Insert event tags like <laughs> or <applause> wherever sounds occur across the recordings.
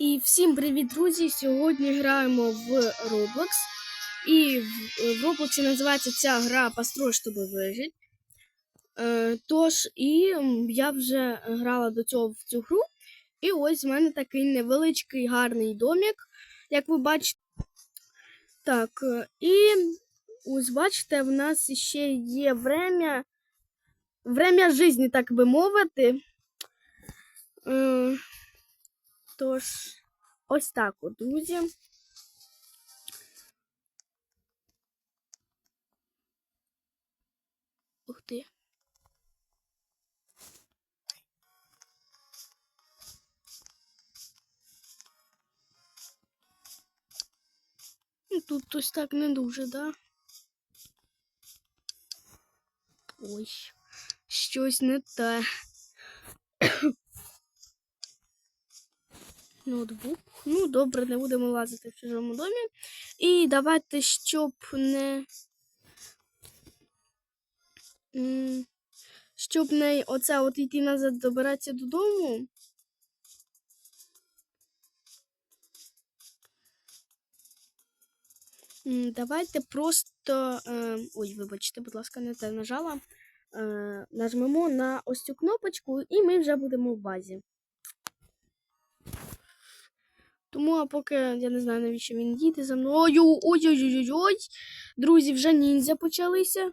І всім привіт, друзі! Сьогодні граємо в Roblox. І в, Roblox називається ця гра Построй, щоб вижити. Е, тож, і я вже грала до цього в цю гру. І ось в мене такий невеличкий гарний домик, як ви бачите. Так, е, і ось бачите, в нас ще є время. Время житті, так би мовити. Тож, ось так от, друзі. Ух ти. Ну, Тут ось так не дуже, да? Ой, щось не те. Ноутбук. Ну, добре, не будемо лазити в чужому домі. І давайте, щоб не. Щоб не оце от йти назад добиратися додому. Давайте просто. Е, ой, вибачте, будь ласка, не те нажала. Е, нажмемо на ось цю кнопочку, і ми вже будемо в базі. Тому, а поки я не знаю, навіщо він їде за мною. Ой-ой-ой-ой-ой. Друзі, вже ніндзя почалися.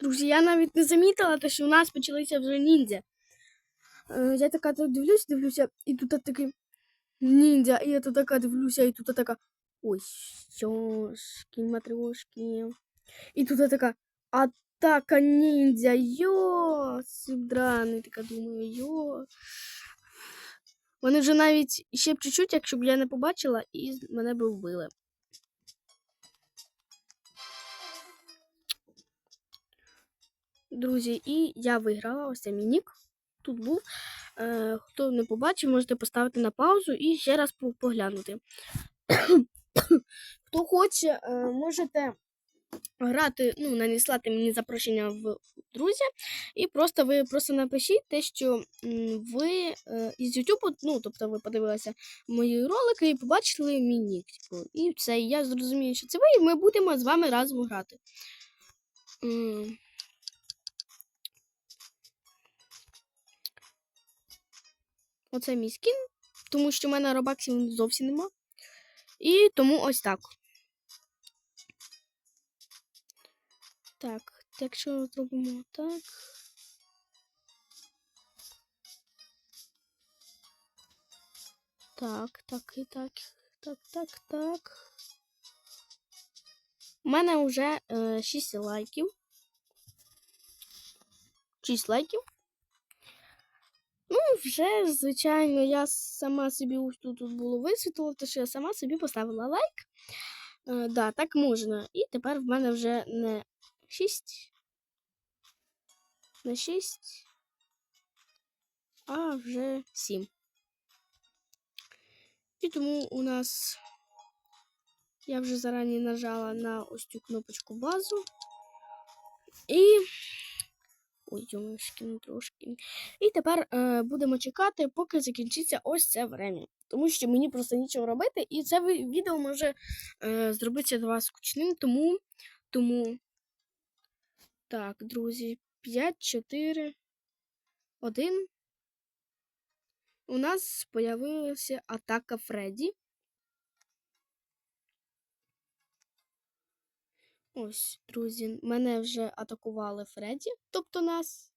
Друзі, я навіть не замітила, те, що у нас почалися вже ніндзя. Е, Я така дивлюсь, дивлюся, і тут такий ніндзя, і я тут така дивлюся, і тут така. Ж, кінь матрешки. І тут така атака ніндзя. Йо, сюдраний, така думаю, йо. Вони вже навіть ще б чуть-чуть, якщо б я не побачила, і мене б вбили. Друзі, і я виграла ось цей мій нік. Тут був. Е, хто не побачив, можете поставити на паузу і ще раз поглянути. Хто хоче, е, можете грати, ну, надіслати мені запрошення в друзі, і просто ви просто напишіть те, що ви е, із YouTube, ну, тобто ви подивилися мої ролики і побачили мій нік. Типу, і все, я зрозумію, що це ви, і ми будемо з вами разом грати. Оце мій скін, тому що в мене робаксів зовсім нема. І тому ось так. Так, якщо зробимо так. Так, так і так. Так, так, так. У мене вже е, 6 лайків. 6 лайків. Вже, звичайно, я сама собі ось тут, тут було висвітло, то що я сама собі поставила лайк. Е, да, так можна. І тепер в мене вже не 6. Не 6. А вже 7. І тому у нас я вже зарані нажала на ось цю кнопочку базу. І. Ой, ну трошки. І тепер е, будемо чекати, поки закінчиться ось це время. Тому що мені просто нічого робити, і це відео може е, зробитися для вас скучним, тому. Тому. Так, друзі, 5, 4, 1. У нас появилася атака Фредді. Ось, друзі, мене вже атакували Фредді, тобто нас.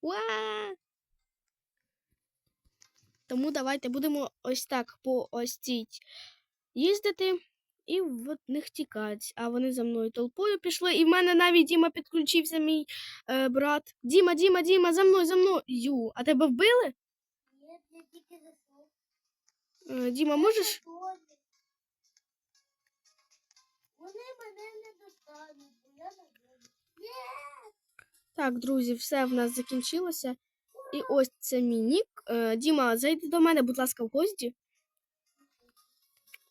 Уа! Тому давайте будемо ось так по ось цій їздити і в них тікати. А вони за мною толпою пішли. І в мене навіть Діма підключився, мій е, брат. Діма, Діма, Діма, за мною, за мною. Ю, а тебе вбили? Ні, я тільки заснув. Е, Діма, можеш? Вони мене не достануть, бо я не буду. Так, друзі, все в нас закінчилося. І ось це мій нік. Е, Діма, зайди до мене, будь ласка, в гості.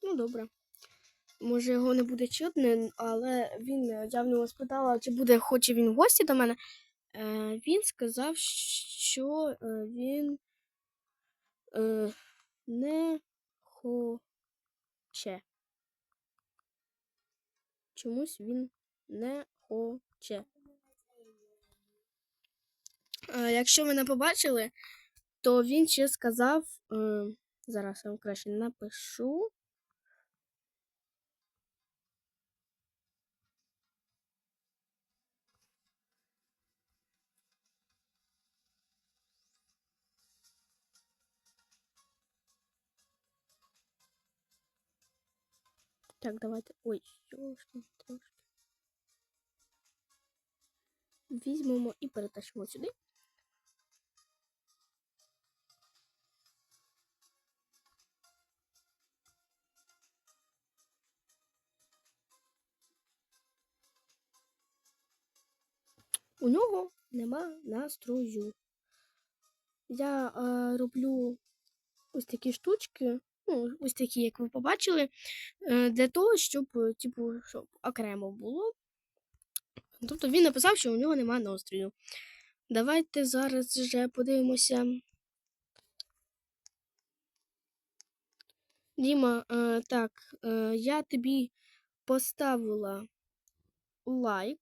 Ну, добре. Може, його не буде чутно, але він, е, я в нього спитала, чи буде, хоче він в гості до мене. Е, він сказав, що він не хоче. Чомусь він не хоче. Якщо ви не побачили, то він ще сказав. Е, зараз я вам краще напишу. Так, давайте. Ой, трошки, трошки. Візьмемо і перетащимо сюди. У нього нема настрою. Я е, роблю ось такі штучки, ну, ось такі, як ви побачили, е, для того, щоб, е, типу, щоб окремо було. Тобто він написав, що у нього нема настрою. Давайте зараз вже подивимося. Діма, е, так, е, я тобі поставила лайк.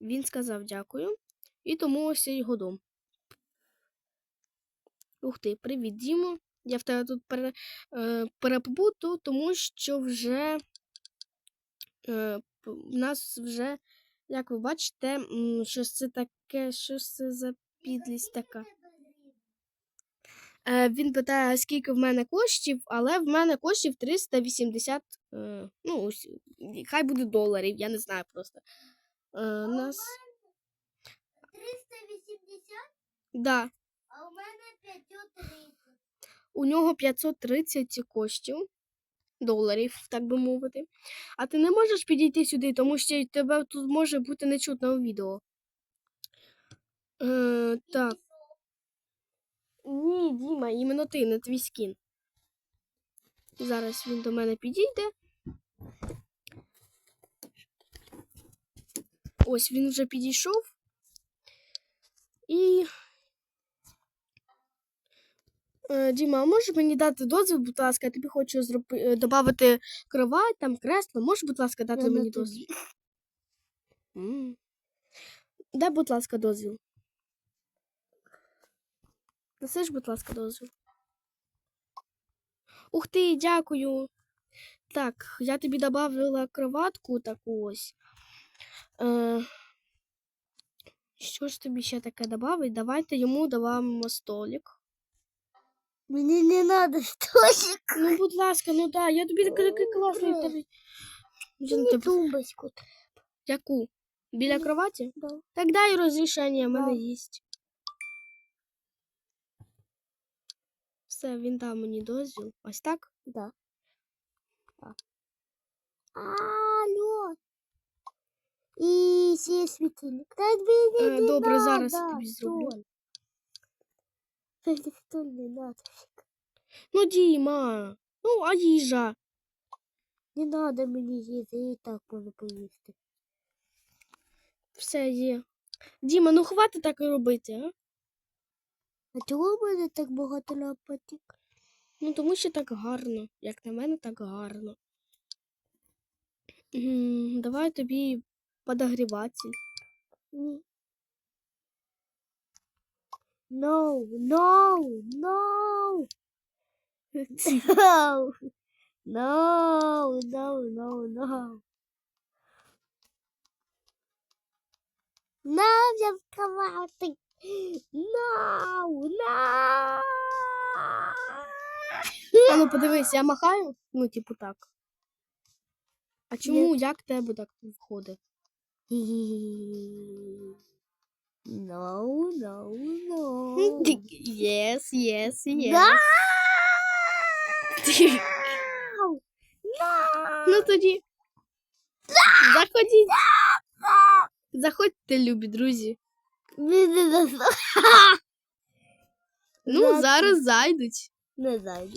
Він сказав дякую. І тому ось його дом. Ух ти, привіт, Дімо. Я в тебе тут пере, е, перепуту, тому що вже е, в нас вже, як ви бачите, щось це таке, що це за підлість така. Е, він питає, скільки в мене коштів, але в мене коштів 380, е, ну, ось, хай буде доларів, я не знаю просто. Е, нас... 380, Да, а у мене 530. У нього 530 коштів, доларів, так би мовити. А ти не можеш підійти сюди, тому що тебе тут може бути не чутно у відео. Е, так. Ні, Діма, іменно ти, не твій скін. Зараз він до мене підійде. Ось він вже підійшов. І. Е, Діма, а можеш мені дати дозвіл, будь ласка, я тобі хочу зроби... додати кровать, там кресло. Можеш, будь ласка, дати Я мені дозвіл? Дай, будь ласка, дозвіл. Ж, будь ласка, дозвіл. Ух ти, дякую. Так, я тобі додавила кроватку таку ось. Е, що ж тобі ще таке додати? Давайте йому додамо столик. Мені не треба столик. Ну, будь ласка, ну да, я тобі такий такий класний. Мені тумбочку. Яку? Біля Ні. кроваті? Да. Так дай розрішення, в мене Да. є. Все, він дав мені дозвіл. Ось так? Да. Алло. І ще світильник. Та Е, не добре, зараз тобі зроблю. Тільки не надо. Ну, Діма. Ну, а їжа. Не надо мені їсти, я і так можу поїсти. Все є. Діма, ну хватить так і робити, а? А чого в мене так багато лампочок? Ну, тому що так гарно. Як на мене, так гарно. М, Давай тобі подогріватель. Ні. <laughs> <laughs> No, no, no. No. No, no, <gasps> no, no. No, я вкривати. No, no. А ну подивись, я махаю? Ну, типу так. А чому як тебе так виходить? <laughs> No, no, no. Yes, yes, yes. Да! Ну тоді. Заходіть. Заходьте, любі друзі. Ну, зараз зайдуть. Не знаю.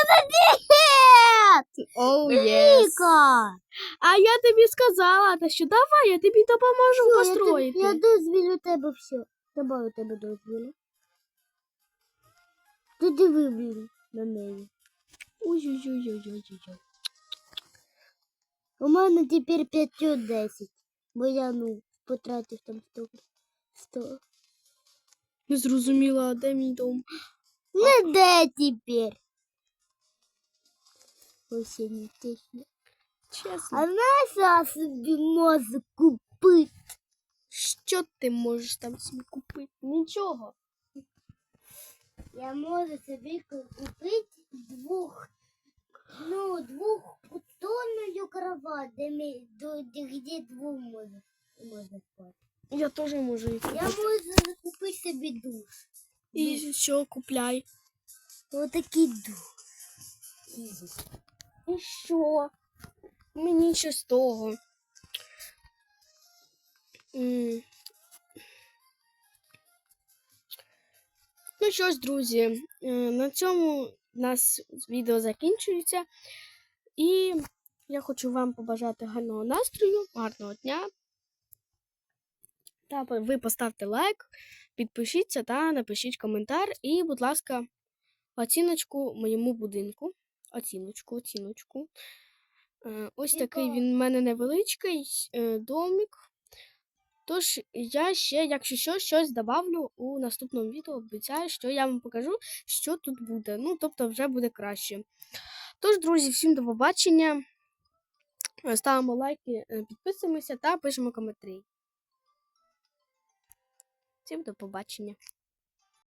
это нет! Оу, єс. Вика! А я тобі сказала, та що давай, я тобі допоможу Всё, построїти. Я, тобі- я дозвілю тебе все. Давай у тебе дозвілю. Ти диви, блін, на неї. Ой-ой-ой-ой-ой-ой. У мене тепер 5 10. Бо я, ну, потратив там 100. 100. Не зрозуміла, де мій дом. Ну де тепер? Осіння техніка. Чесно. А знаєш, я собі можу купити? Що ти можеш там собі купити? Нічого. Я можу собі купити двох, ну, двухтонную кровать, де, ми, де, где двох можна, можна спати. Я теж можу їх Я можу купити собі душ. І що купляй? Отакий душ. І що? Мені ще з того. Ну що ж, друзі, е, на цьому у нас відео закінчується. І я хочу вам побажати гарного настрою, гарного дня. Та ви поставте лайк, підпишіться та напишіть коментар. І, будь ласка, оціночку моєму будинку. Оціночку, оціночку. Е, Ось такий він в мене невеличкий е, домик. Тож я ще, якщо що, щось добавлю у наступному відео. Обіцяю, що я вам покажу, що тут буде. Ну, тобто, вже буде краще. Тож, друзі, всім до побачення. Ставимо лайки, е, підписуємося та пишемо коментарі. Всім до побачення.